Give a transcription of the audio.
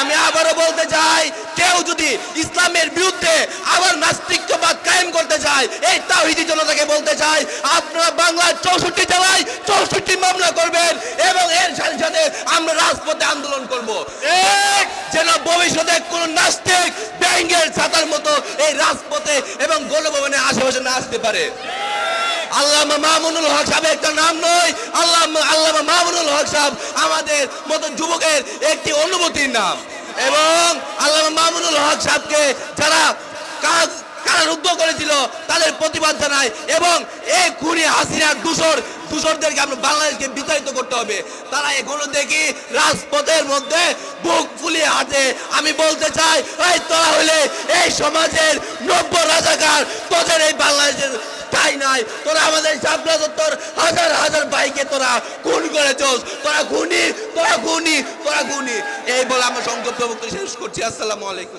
আমি আবারও বলতে চাই কেউ যদি ইসলামের বিরুদ্ধে আবার নাস্তিক্যবাদ কায়েম করতে চায় এই তাহিদি জনতাকে বলতে চাই আপনারা বাংলার চৌষট্টি জেলায় চৌষট্টি মামলা করবেন এবং এর সাথে সাথে আমরা রাজপথে আন্দোলন করব। যেন ভবিষ্যতে কোন নাস্তিক ব্যাঙ্গের ছাতার মতো এই রাজপথে এবং গণভবনে আশেপাশে না আসতে পারে। আল্লামা মামুনুল হক সাহেব একটা নাম নয় আল্লাহ সাহেব আমাদের মতো যুবকের একটি অনুভূতির নাম। এবং আল্লামা মামুনুল হক সাহেবকে যারা কাজ কারারুদ্ধ করেছিল, তাদের প্রতিবাদ জানায় এবং এই খুনি হাসিনার দূষর, দূষরদেরকে আমরা বাংলাদেশকে বিতাড়িত করতে হবে। তারা এখনও দেখি রাজপথের মধ্যে বুক ফুলিয়ে হাঁটে। আমি বলতে চাই, এই তোরা হলে এই সমাজের নব্য রাজাকার, তোদের এই বাংলাদেশের তাই নাই। তোরা আমাদের হাজার তোরা খুন করেছস তোরা খুনি তোরা খুনি তোরা খুনি। এই বলে আমার সংক্ষিপ্ত বক্তব্য শেষ করছি। আসসালামু আলাইকুম।